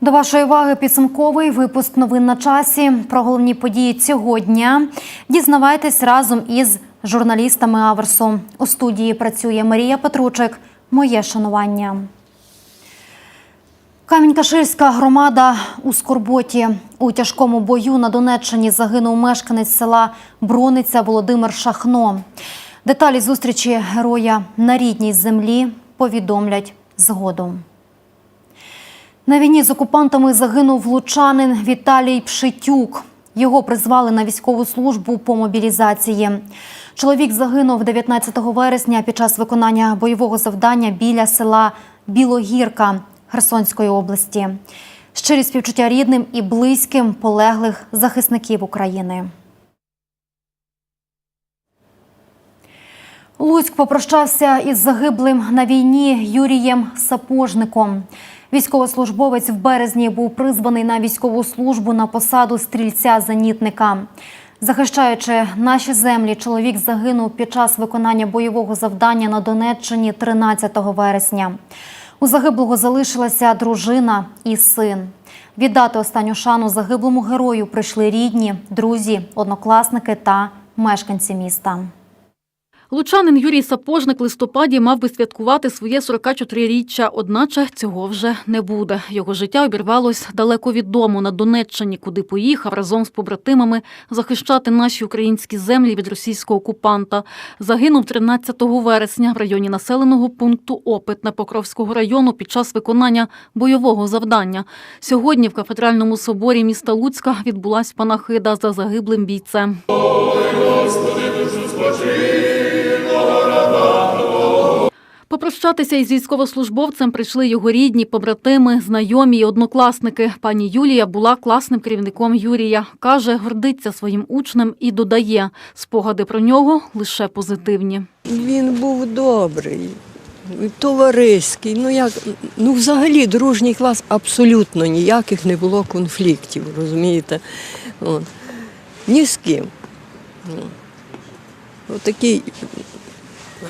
До вашої уваги підсумковий випуск новин на часі. Про головні події цього дня дізнавайтесь разом із журналістами Аверсу. У студії працює Марія Петручик. Моє шанування. Камінь-Каширська громада у Скорботі. У тяжкому бою на Донеччині загинув мешканець села Брониця Володимир Шахно. Деталі зустрічі героя на рідній землі повідомлять згодом. На війні з окупантами загинув лучанин Віталій Пшитюк. Його призвали на військову службу по мобілізації. Чоловік загинув 19 вересня під час виконання бойового завдання біля села Білогірка Херсонської області. Щирі співчуття рідним і близьким полеглих захисників України. Луцьк попрощався із загиблим на війні Юрієм Сапожником. Військовослужбовець в березні був призваний на військову службу на посаду стрільця-зенітника. Захищаючи наші землі, чоловік загинув під час виконання бойового завдання на Донеччині 13 вересня. У загиблого залишилася дружина і син. Віддати останню шану загиблому герою прийшли рідні, друзі, однокласники та мешканці міста. Лучанин Юрій Сапожник листопаді мав би святкувати своє 44-річчя, одначе цього вже не буде. Його життя обірвалось далеко від дому на Донеччині, куди поїхав разом з побратимами захищати наші українські землі від російського окупанта. Загинув 13 вересня в районі населеного пункту Опитне Покровського району під час виконання бойового завдання. Сьогодні в кафедральному соборі міста Луцька відбулась панахида за загиблим бійцем. Попрощатися із військовослужбовцем прийшли його рідні, побратими, знайомі і однокласники. Пані Юлія була класним керівником Юрія. Каже, гордиться своїм учнем і додає, спогади про нього лише позитивні. Він був добрий, товариський. Ну як ну взагалі дружній клас абсолютно ніяких не було конфліктів, розумієте? От. Ні з ким. Отакий,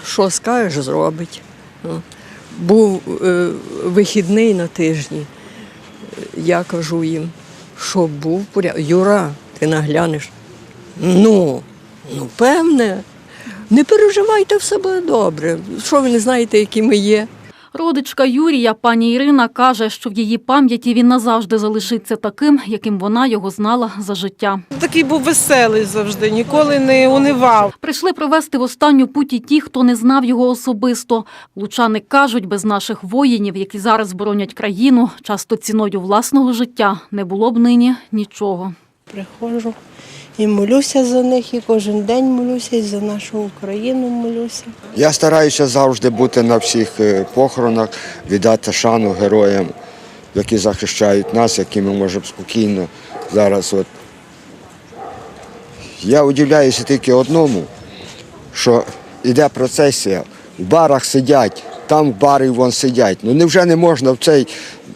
що скажеш, зробить. От. Був е, вихідний на тижні. Я кажу їм, що був порядок. Юра, ти наглянеш. Ну, ну, певне. Не переживайте, все буде добре. Що ви не знаєте, які ми є? Родичка Юрія, пані Ірина, каже, що в її пам'яті він назавжди залишиться таким, яким вона його знала за життя. Такий був веселий завжди, ніколи не унивав. Прийшли провести в останню путь і ті, хто не знав його особисто. Лучани кажуть, без наших воїнів, які зараз боронять країну, часто ціною власного життя, не було б нині нічого. Приходжу і молюся за них, і кожен день молюся, і за нашу Україну молюся. Я стараюся завжди бути на всіх е, похоронах, віддати шану героям, які захищають нас, які ми можемо спокійно зараз. От. Я удивляюся тільки одному, що йде процесія, в барах сидять, там в барі вон сидять. Ну невже не можна в цей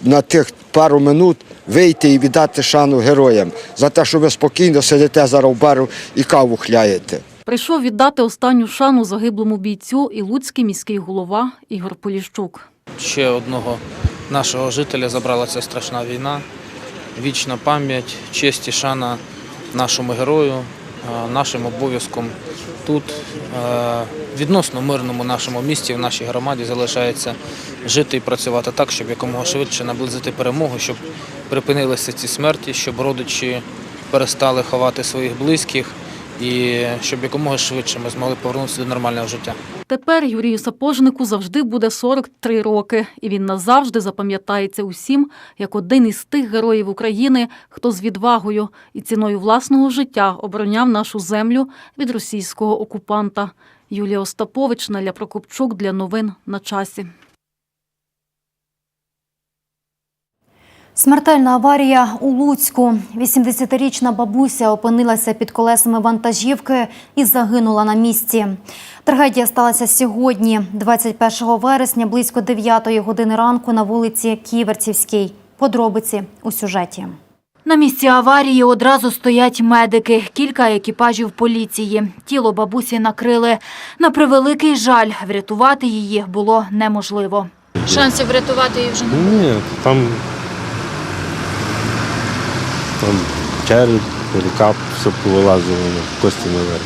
на тих пару минут вийти і віддати шану героям за те, що ви спокійно сидите зараз в бару і каву хляєте. Прийшов віддати останню шану загиблому бійцю і луцький міський голова Ігор Поліщук. ще одного нашого жителя забрала ця страшна війна. Вічна пам'ять, честь і шана нашому герою, нашим обов'язком тут, в відносно мирному нашому місті, в нашій громаді залишається жити і працювати так, щоб якомога швидше наблизити перемогу, щоб припинилися ці смерті, щоб родичі перестали ховати своїх близьких і щоб якомога швидше ми змогли повернутися до нормального життя. Тепер Юрію Сапожнику завжди буде 43 роки, і він назавжди запам'ятається усім як один із тих героїв України, хто з відвагою і ціною власного життя обороняв нашу землю від російського окупанта. Юлія Остапович, Наля Прокопчук для новин на часі. Смертельна аварія у Луцьку. 80-річна бабуся опинилася під колесами вантажівки і загинула на місці. Трагедія сталася сьогодні, 21 вересня, близько 9 години ранку на вулиці Ківерцівській. Подробиці у сюжеті. На місці аварії одразу стоять медики, кілька екіпажів поліції. Тіло бабусі накрили. На превеликий жаль, врятувати її було неможливо. Шансів врятувати її вже немає. Ні, там там череп, перекап, все повилазило, кості наверх.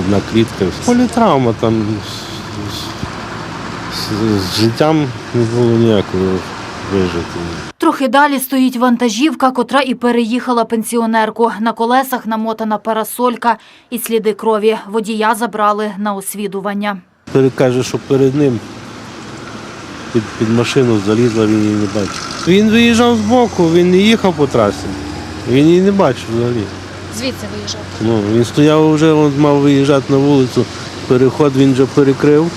Одна клітка. Політравма там з, життям не було ніякого вижити. Трохи далі стоїть вантажівка, котра і переїхала пенсіонерку. На колесах намотана парасолька і сліди крові. Водія забрали на освідування. Перекаже, що перед ним під, під машину залізла, він її не бачив. Він виїжджав з боку, він не їхав по трасі. Він її не бачив взагалі. Звідси виїжджав? Ну, він стояв вже, він мав виїжджати на вулицю. Переход він вже перекрив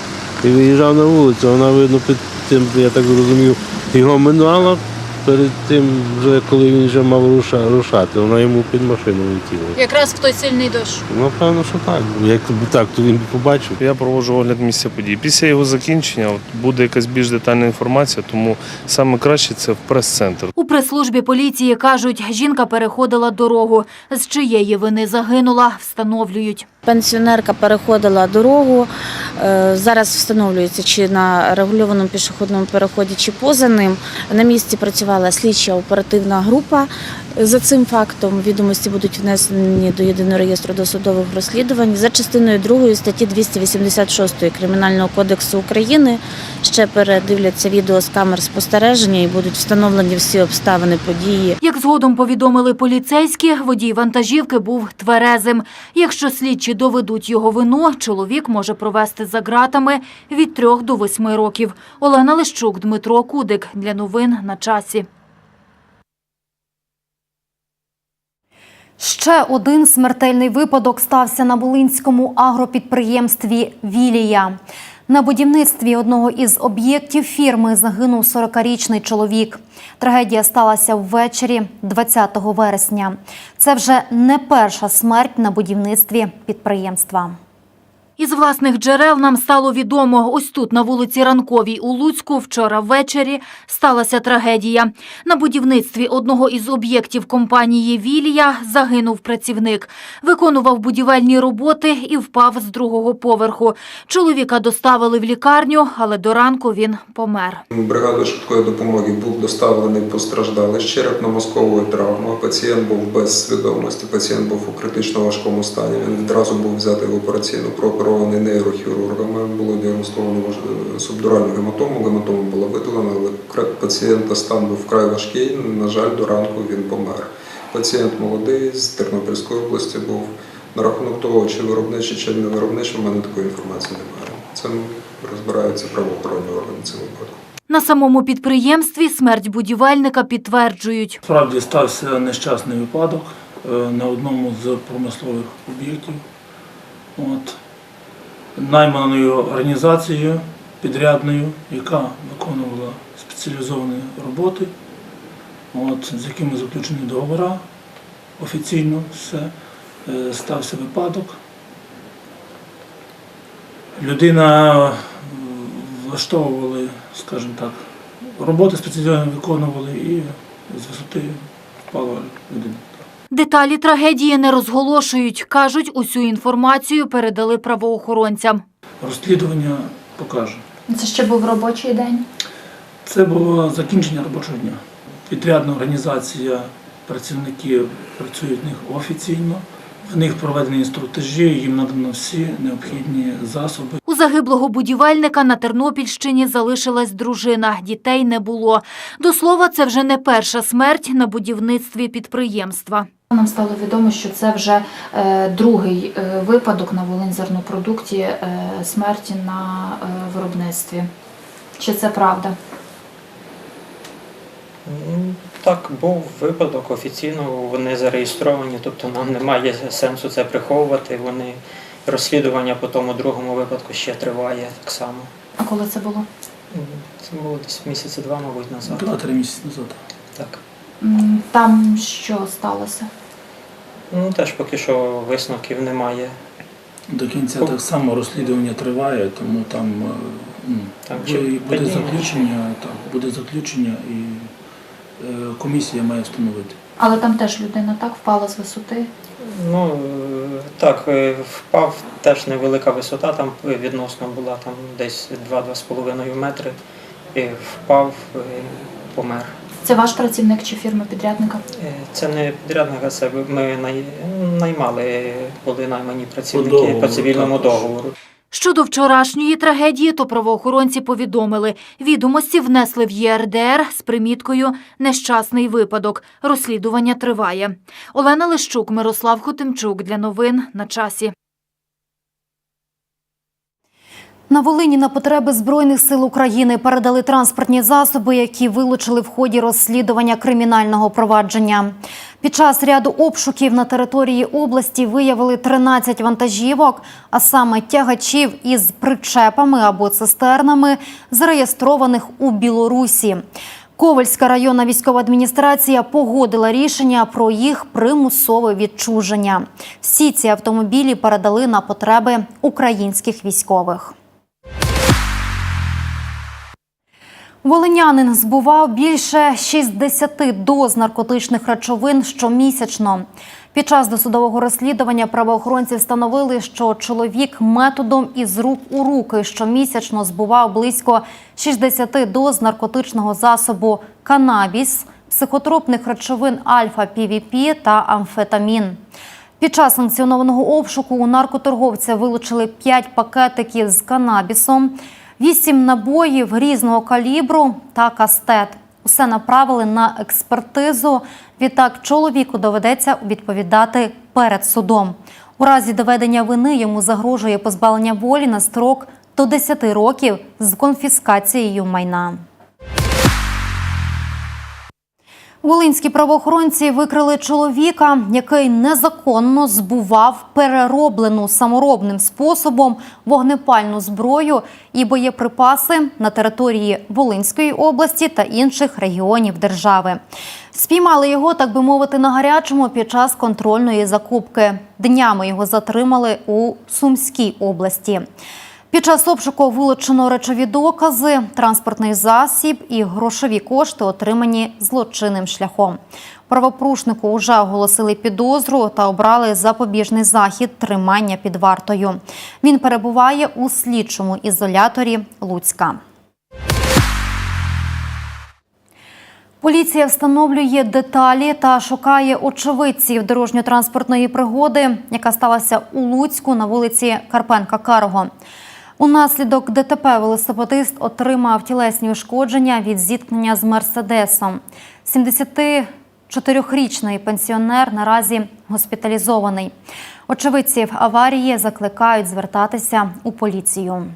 і виїжджав на вулицю. Вона, видно, під тим, я так зрозумів, його минула перед тим, вже коли він вже мав руша- рушати. Вона йому під машину летіла. Якраз в той сильний дощ. Напевно, що так. Якби так, то він побачив. Я проводжу огляд місця події. Після його закінчення от, буде якась більш детальна інформація, тому саме краще це в прес-центр. У прес-службі поліції кажуть, жінка переходила дорогу. З чиєї вини загинула, встановлюють. Пенсіонерка переходила дорогу. Е, Зараз встановлюється, чи на регульованому пішохідному переході, чи поза ним. На місці працювала слідча оперативна група. За цим фактом відомості будуть внесені до єдиного реєстру досудових розслідувань за частиною 2 статті 286 Кримінального кодексу України. Ще передивляться відео з камер спостереження і будуть встановлені всі обставини події. Як згодом повідомили поліцейські, водій вантажівки був тверезим. Якщо слідчі доведуть його вину, чоловік може провести за ґратами від 3 до 8 років. Олена Лищук, Дмитро Кудик. Для новин на часі. Ще один смертельний випадок стався на Волинському агропідприємстві Вілія. На будівництві одного із об'єктів фірми загинув 40-річний чоловік. Трагедія сталася ввечері 20 вересня. Це вже не перша смерть на будівництві підприємства. Із власних джерел нам стало відомо, ось тут, на вулиці Ранковій у Луцьку, вчора ввечері сталася трагедія. На будівництві одного із об'єктів компанії «Вілія» загинув працівник. Виконував будівельні роботи і впав з другого поверху. Чоловіка доставили в лікарню, але до ранку він помер. Бригаду швидкої допомоги був доставлений постраждалий з черепно-мозковою травмою. Пацієнт був без свідомості, пацієнт був у критично важкому стані. Він відразу був взятий в операційну, прооперований нейрохірургами. Було діагностовано субдуральну гематому. Гематома була видалена, але пацієнта стан був вкрай важкий. На жаль, до ранку він помер. Пацієнт молодий з Тернопільської області був. На рахунок того, чи виробничий, чи не виробничий, в мене такої інформації немає. Цим розбираються правоохоронні органи цього випадку. На самому підприємстві смерть будівельника підтверджують. Справді стався нещасний випадок е, на одному з промислових об'єктів. От. Найманою організацією підрядною, яка виконувала спеціалізовані роботи, от, з якими заключені договори офіційно все, е, стався випадок. Людина е, влаштовували, скажімо так, роботи спеціально виконували і з висоти впала людина. Деталі трагедії не розголошують. Кажуть, усю інформацію передали правоохоронцям. Розслідування покаже. Це ще був робочий день. Це було закінчення робочого дня. Підрядна організація, працівники працюють в них офіційно. В них проведені інструктажі, їм надано всі необхідні засоби. У загиблого будівельника на Тернопільщині залишилась дружина. Дітей не було. До слова, це вже не перша смерть на будівництві підприємства. Нам стало відомо, що це вже е, другий е, випадок на Волиньзернопродукті е, смерті на виробництві. Чи це правда? Так, був випадок офіційно, вони зареєстровані, тобто нам немає сенсу це приховувати. Вони розслідування по тому другому випадку ще триває так само. А коли це було? Це було десь місяці два, мабуть, назад. Два-три місяці назад. Так. Там що сталося? Ну теж поки що висновків немає. До кінця так само розслідування триває, тому там е, ну, Там буде, чи буде піднімуть, заключення, так, буде заключення і е, комісія має встановити. Але там теж людина так впала з висоти. Ну е, так, е, впав теж невелика висота, там відносно була там десь 2-2,5 метри. І впав, е, помер. Це ваш працівник чи фірма підрядника? Е, Це не підрядник, це ми наймали, були наймані По працівники договору, по цивільному також. договору. Щодо вчорашньої трагедії, то правоохоронці повідомили, відомості внесли в ЄРДР з приміткою «Нещасний випадок». Розслідування триває. Олена Лищук, Мирослав Хотимчук. Для новин на часі. На Волині на потреби Збройних сил України передали транспортні засоби, які вилучили в ході розслідування кримінального провадження. Під час ряду обшуків на території області виявили 13 вантажівок, а саме тягачів із причепами або цистернами, зареєстрованих у Білорусі. Ковальська районна військова адміністрація погодила рішення про їх примусове відчуження. Всі ці автомобілі передали на потреби українських військових. Волинянин збував більше 60 доз наркотичних речовин щомісячно. Під час досудового розслідування правоохоронці встановили, що чоловік методом із рук у руки щомісячно збував близько 60 доз наркотичного засобу канабіс, психотропних речовин альфа-півіпі та амфетамін. Під час санкціонованого обшуку у наркоторговця вилучили 5 пакетиків з канабісом, 8 набоїв різного калібру та кастет. Усе направили на експертизу. Відтак чоловіку доведеться відповідати перед судом. У разі доведення вини йому загрожує позбавлення волі на строк до 10 років з конфіскацією майна. Волинські правоохоронці викрили чоловіка, який незаконно збував перероблену саморобним способом вогнепальну зброю і боєприпаси на території Волинської області та інших регіонів держави. Спіймали його, так би мовити, на гарячому під час контрольної закупки. Днями його затримали у Сумській області. Під час обшуку вилучено речові докази, транспортний засіб і грошові кошти, отримані злочинним шляхом. Правопорушнику вже оголосили підозру та обрали запобіжний захід тримання під вартою. Він перебуває у слідчому ізоляторі Луцька. Поліція встановлює деталі та шукає очевидців дорожньо-транспортної пригоди, яка сталася у Луцьку на вулиці Карпенка Карого. Унаслідок ДТП велосипедист отримав тілесні ушкодження від зіткнення з мерседесом. 74-річний пенсіонер наразі госпіталізований. Очевидців аварії закликають звертатися у поліцію.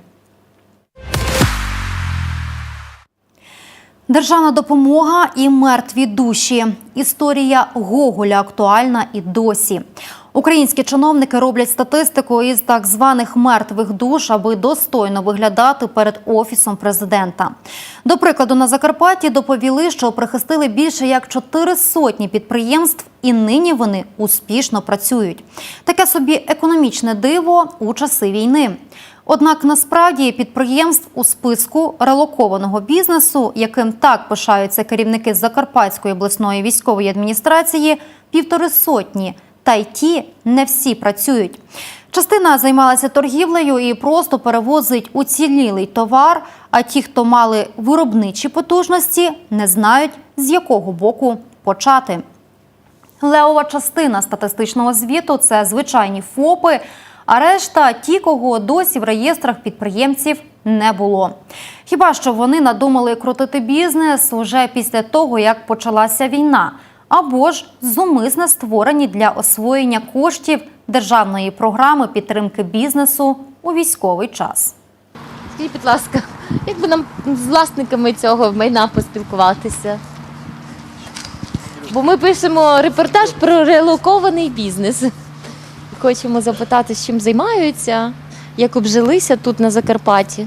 Державна допомога і мертві душі. Історія Гоголя актуальна і досі. Українські чиновники роблять статистику із так званих мертвих душ, аби достойно виглядати перед офісом президента. До прикладу, на Закарпатті доповіли, що прихистили більше як чотири сотні підприємств, і нині вони успішно працюють. Таке собі економічне диво у часи війни. Однак насправді підприємств у списку релокованого бізнесу, яким так пишаються керівники Закарпатської обласної військової адміністрації, півтори сотні. Та й ті не всі працюють. Частина займалася торгівлею і просто перевозить уцілілий товар. А ті, хто мали виробничі потужності, не знають з якого боку почати. Левова частина статистичного звіту це звичайні ФОПи, а решта ті, кого досі в реєстрах підприємців не було. Хіба що вони надумали крутити бізнес уже після того, як почалася війна, або ж зумисне створені для освоєння коштів державної програми підтримки бізнесу у військовий час. Скажіть, будь ласка, як би нам з власниками цього майна поспілкуватися? Бо ми пишемо репортаж про релокований бізнес. Хочемо запитати, з чим займаються, як обжилися тут на Закарпатті.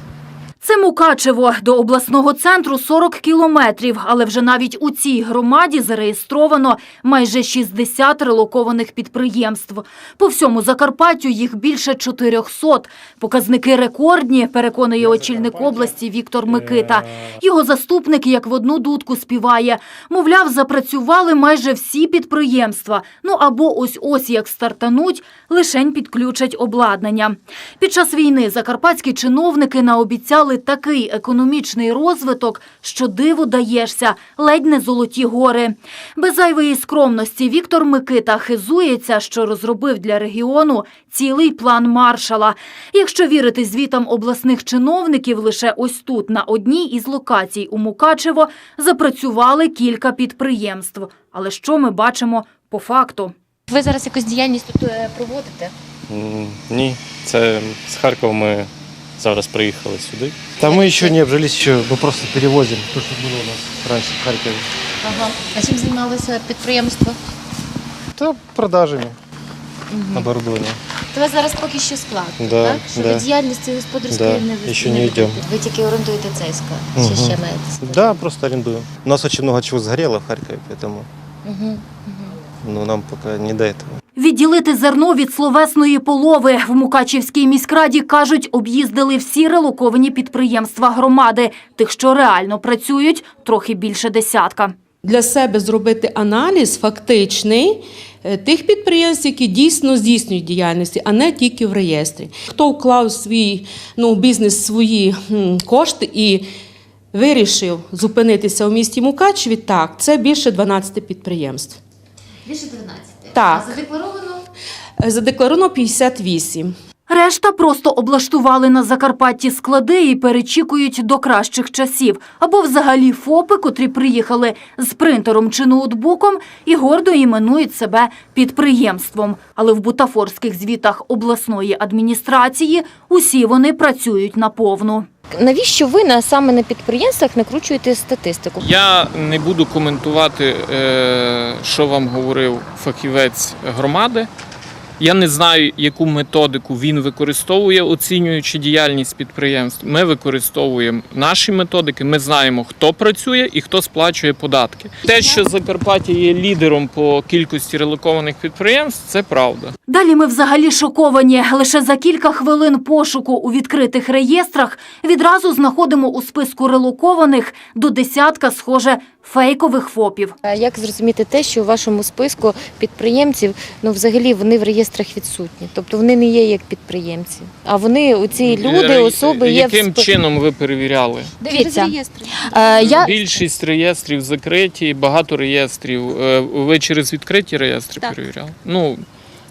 Це Мукачево. До обласного центру 40 кілометрів, але вже навіть у цій громаді зареєстровано майже 60 релокованих підприємств. По всьому Закарпаттю їх більше 400. Показники рекордні, переконує очільник області Віктор Микита. Його заступник як в одну дудку співає. Мовляв, запрацювали майже всі підприємства. Ну або ось-ось як стартануть, лишень підключать обладнання. Під час війни закарпатські чиновники наобіцяли запропонували такий економічний розвиток, що диву даєшся, ледь не золоті гори. Без зайвої скромності Віктор Микита хизується, що розробив для регіону цілий план маршала. Якщо вірити звітам обласних чиновників, лише ось тут, на одній із локацій у Мукачево, запрацювали кілька підприємств. Але що ми бачимо по факту? Ви зараз якусь діяльність тут е, проводите? Ні, це з Харкова ми зараз приїхали сюди. Да мы еще не обжились, еще мы просто перевозим то, что было у нас раньше в Харькове. Ага. А чим займалося підприємство? Да, продажами оборудования. То у вас зараз поки що склад, Да, так? Що да. ви діяльності господарської Да, не ви- ще не не ведете? йдемо. Ви тільки орендуєте цей склад, чи Мгм. ще маєте склад? Да, просто арендуем. У нас очень много чего сгорело в Харькове, поэтому Угу. ну, нам пока не до этого. Відділити зерно від словесної полови в Мукачівській міськраді кажуть, об'їздили всі релоковані підприємства громади. Тих, що реально працюють, трохи більше десятка. для себе зробити аналіз фактичний е, тих підприємств, які дійсно здійснюють діяльність, а не тільки в реєстрі. Хто вклав свій ну, бізнес свої кошти і вирішив зупинитися у місті Мукачеві, так, це більше 12 підприємств. Більше 12. Так. А задекларовано? Е, Задекларовано 58. Решта просто облаштували на Закарпатті склади і перечікують до кращих часів. Або взагалі ФОПи, котрі приїхали з принтером чи ноутбуком і гордо іменують себе підприємством. Але в бутафорських звітах обласної адміністрації усі вони працюють наповну. Навіщо ви на саме на підприємствах накручуєте статистику? Я не буду коментувати, е, що вам говорив фахівець громади. Я не знаю, яку методику він використовує, оцінюючи діяльність підприємств. Ми використовуємо наші методики. Ми знаємо, хто працює і хто сплачує податки. Те, що Закарпаття є лідером по кількості релокованих підприємств, це правда. Далі ми взагалі шоковані. Лише за кілька хвилин пошуку у відкритих реєстрах відразу знаходимо у списку релокованих до десятка, схоже, фейкових ФОПів. Як зрозуміти те, що у вашому списку підприємців, ну взагалі вони в реєстрах відсутні, тобто вони не є як підприємці, а вони у ці люди, особи є в Яким спи- чином ви перевіряли? Дивіться, е, я Більшість реєстрів закриті, багато реєстрів. Е, Ви через відкриті реєстри перевіряли? Ну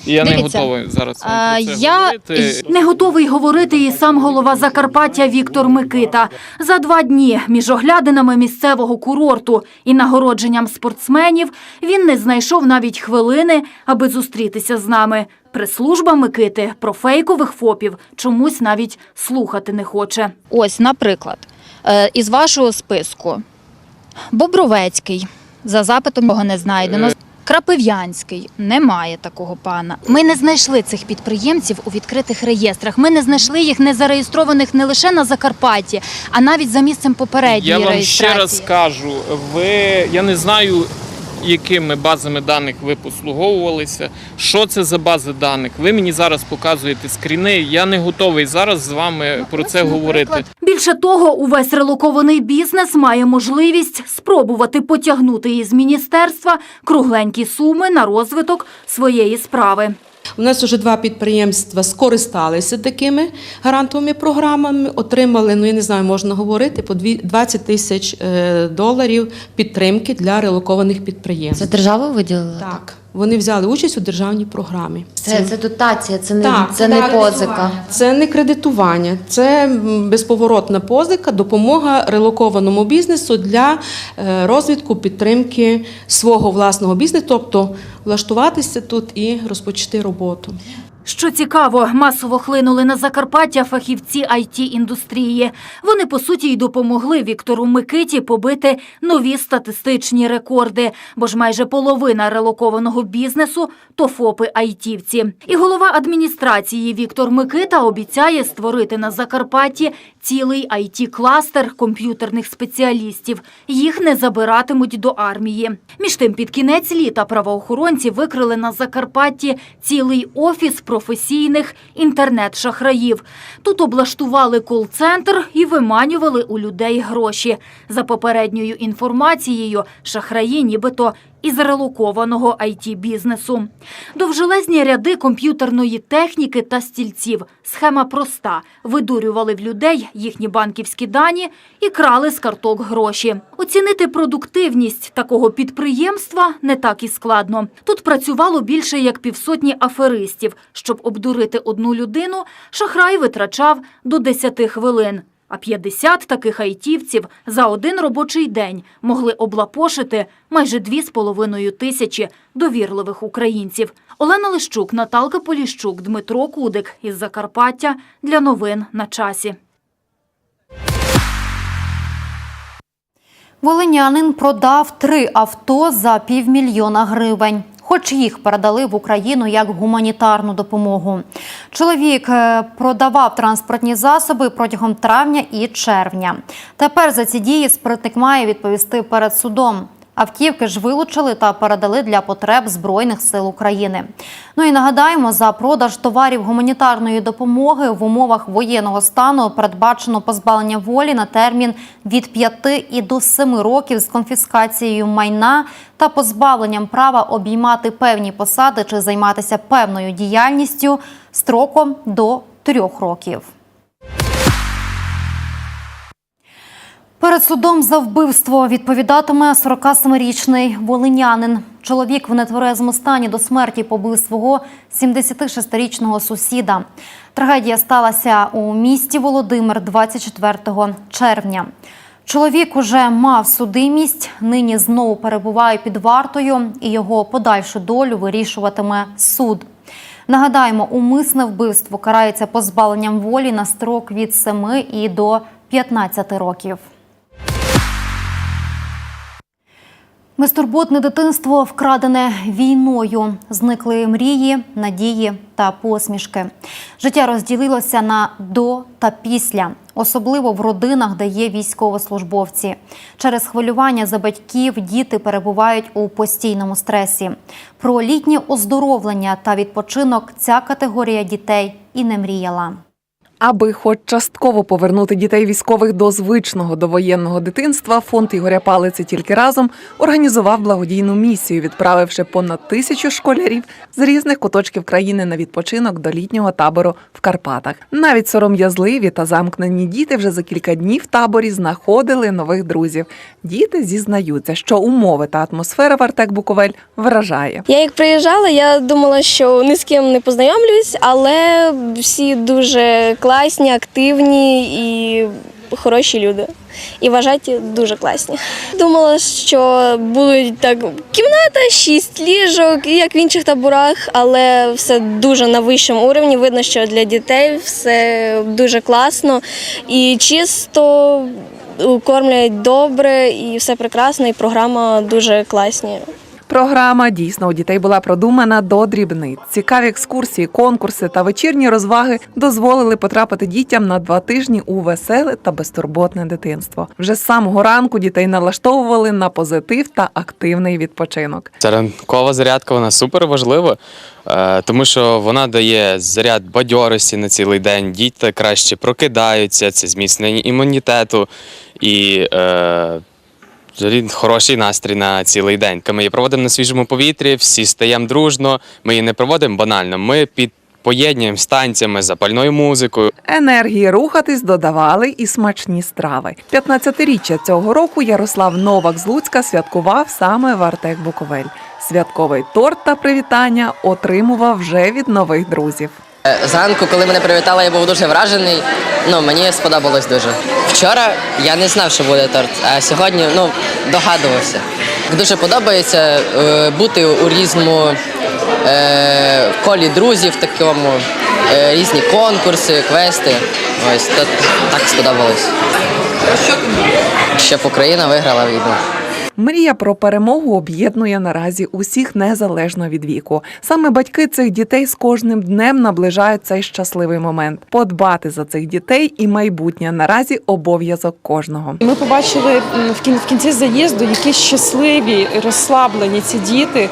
я не Дивіться, готовий зараз вам про це я- говорити. Не готовий говорити і сам голова Закарпаття Віктор Микита. За два дні між оглядинами місцевого курорту і нагородженням спортсменів він не знайшов навіть хвилини, аби зустрітися з нами. Прес-служба Микити про фейкових ФОПів чомусь навіть слухати не хоче. Ось, наприклад, е, із вашого списку Бобровецький, за запитом його не знайдено. Крапив'янський немає такого пана. Ми не знайшли цих підприємців у відкритих реєстрах. Ми не знайшли їх не зареєстрованих не лише на Закарпатті, а навіть за місцем попередньої Я вам реєстрації. ще раз кажу, ви я не знаю, якими базами даних ви послуговувалися. Що це за бази даних? Ви мені зараз показуєте скріни. Я не готовий зараз з вами про це говорити. Більше того, увесь релокований бізнес має можливість спробувати потягнути із міністерства кругленькі суми на розвиток своєї справи. У нас вже два підприємства скористалися такими грантовими програмами, отримали, ну я не знаю, можна говорити, по дві- 20 тисяч е, доларів підтримки для релокованих підприємств. Це держава виділила? Так, вони взяли участь у державній програмі. Це, це дотація, це не, Так, це не позика. Це не кредитування, це безповоротна позика, допомога релокованому бізнесу для е, розвитку підтримки свого власного бізнесу, тобто влаштуватися тут і розпочати роботу. Що цікаво, масово хлинули на Закарпаття фахівці IT-індустрії. Вони, по суті, й допомогли Віктору Микиті побити нові статистичні рекорди, бо ж майже половина релокованого бізнесу – то ФОПи айтівці. І голова адміністрації Віктор Микита обіцяє створити на Закарпатті цілий IT-кластер комп'ютерних спеціалістів. Їх не забиратимуть до армії. Між тим, під кінець літа правоохоронці викрили на Закарпатті цілий офіс професійних інтернет-шахраїв. Тут облаштували кол-центр і виманювали у людей гроші. За попередньою інформацією, шахраї нібито із релокованого it бізнесу Довжелезні ряди комп'ютерної техніки та стільців. Схема проста. Видурювали в людей їхні банківські дані і крали з карток гроші. Оцінити продуктивність такого підприємства не так і складно. Тут працювало більше як півсотні аферистів. Щоб обдурити одну людину, шахрай витрачав до 10 хвилин. А 50 таких айтівців за один робочий день могли облапошити майже 2,5 тисячі довірливих українців. Олена Лищук, Наталка Поліщук, Дмитро Кудик із Закарпаття для новин на часі. Волинянин продав три авто за півмільйона гривень. Хоч їх передали в Україну як гуманітарну допомогу. Чоловік е, продавав транспортні засоби протягом травня і червня. Тепер за ці дії спритник має відповісти перед судом. Автівки ж вилучили та передали для потреб Збройних сил України. Ну і нагадаємо, за продаж товарів гуманітарної допомоги в умовах воєнного стану передбачено позбавлення волі на термін від 5 і до 7 років з конфіскацією майна та позбавленням права обіймати певні посади чи займатися певною діяльністю строком до 3 років. Перед судом за вбивство відповідатиме 47-річний волинянин. Чоловік в нетверезому стані до смерті побив свого 76-річного сусіда. Трагедія сталася у місті Володимир 24 червня. Чоловік уже мав судимість, нині знову перебуває під вартою і його подальшу долю вирішуватиме суд. Нагадаємо, умисне вбивство карається позбавленням волі на строк від 7 і до 15 років. Безтурботне дитинство вкрадене війною. Зникли мрії, надії та посмішки. Життя розділилося на до та після, особливо в родинах, де є військовослужбовці. Через хвилювання за батьків діти перебувають у постійному стресі. Про літнє оздоровлення та відпочинок ця категорія дітей і не мріяла. Аби хоч частково повернути дітей військових до звичного довоєнного дитинства, фонд Ігоря Палиці тільки разом організував благодійну місію, відправивши понад тисячу школярів з різних куточків країни на відпочинок до літнього табору в Карпатах. Навіть сором'язливі та замкнені діти вже за кілька днів в таборі знаходили нових друзів. Діти зізнаються, що умови та атмосфера в Артек Буковель вражає. Я як приїжджала, я думала, що ні з ким не познайомлюсь, але всі дуже класні, активні і хороші люди. І вважаті дуже класні. Думала, що будуть так кімната, шість ліжок, як в інших таборах, але все дуже на вищому уровні. Видно, що для дітей все дуже класно і чисто кормлять добре, і все прекрасно, і програма дуже класні. Програма дійсно у дітей була продумана до дрібниць. Цікаві екскурсії, конкурси та вечірні розваги дозволили потрапити дітям на два тижні у веселе та безтурботне дитинство. Вже з самого ранку дітей налаштовували на позитив та активний відпочинок. Ця ранкова зарядка вона супер важлива, е, тому що вона дає заряд бадьорості на цілий день. Діти краще прокидаються, це зміцнення імунітету і е, взагалі хороший настрій на цілий день. Ми її проводимо на свіжому повітрі, всі стаємо дружно. Ми її не проводимо банально. Ми під поєднуємо з танцями, запальною музикою. Енергії рухатись додавали і смачні страви. 15-річчя цього року Ярослав Новак з Луцька святкував саме в Артек Буковель. Святковий торт та привітання отримував вже від нових друзів. Е, Зранку, коли мене привітали, я був дуже вражений. Ну, мені сподобалось дуже. Вчора я не знав, що буде торт, а сьогодні ну, догадувався. Дуже подобається е, бути у різному е, колі друзів, такому, е, різні конкурси, квести. Ось то, так сподобалось. Щоб Україна виграла війну. Мрія про перемогу об'єднує наразі усіх незалежно від віку. Саме батьки цих дітей з кожним днем наближають цей щасливий момент. Подбати за цих дітей і майбутнє наразі обов'язок кожного. Ми побачили в кін- в кінці заїзду, які щасливі, розслаблені ці діти.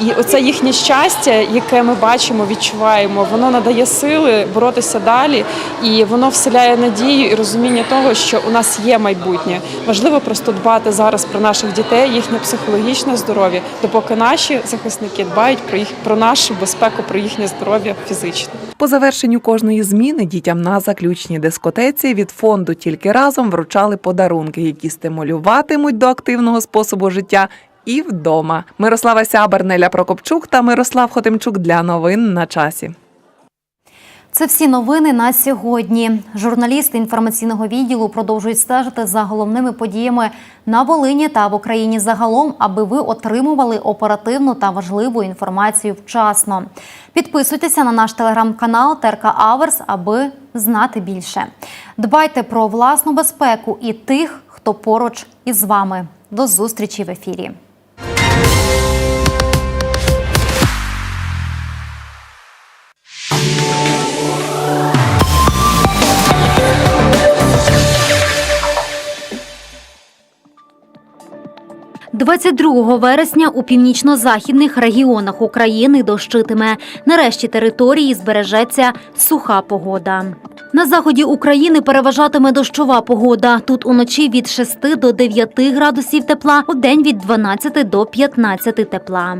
І оце їхнє щастя, яке ми бачимо, відчуваємо, воно надає сили боротися далі, і воно вселяє надію і розуміння того, що у нас є майбутнє. Важливо просто дбати зараз про про наших дітей, їхнє психологічне здоров'я, допоки наші захисники дбають про їх про нашу безпеку, про їхнє здоров'я фізичне. По завершенню кожної зміни дітям на заключній дискотеці від фонду тільки разом вручали подарунки, які стимулюватимуть до активного способу життя. І вдома Мирослава Сябер, Прокопчук та Мирослав Хотимчук для новин на часі. Це всі новини на сьогодні. Журналісти інформаційного відділу продовжують стежити за головними подіями на Волині та в Україні загалом, аби ви отримували оперативну та важливу інформацію вчасно. Підписуйтеся на наш телеграм-канал Терка Аверс, аби знати більше. Дбайте про власну безпеку і тих, хто поруч із вами. До зустрічі в ефірі. – 22 вересня у північно-західних регіонах України дощитиме. Нарешті території збережеться суха погода. На заході України переважатиме дощова погода. Тут уночі від 6 до 9 градусів тепла, у день від 12 до 15 тепла.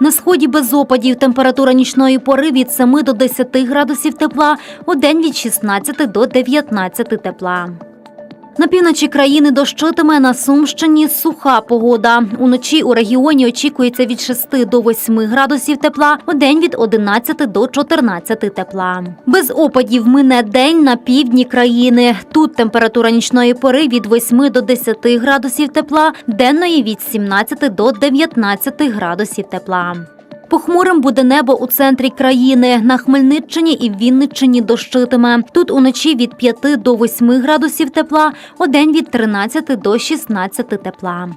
На сході без опадів температура нічної пори від 7 до 10 градусів тепла, у день від 16 до 19 тепла. На півночі країни дощитиме на Сумщині суха погода. Уночі у регіоні очікується від 6 до 8 градусів тепла, у день від 11 до 14 тепла. Без опадів мине день на півдні країни. Тут температура нічної пори від 8 до 10 градусів тепла, денної від 17 до 19 градусів тепла. Похмурим буде небо у центрі країни. На Хмельниччині і Вінниччині дощитиме. Тут уночі від 5 до 8 градусів тепла, у день від 13 до 16 тепла.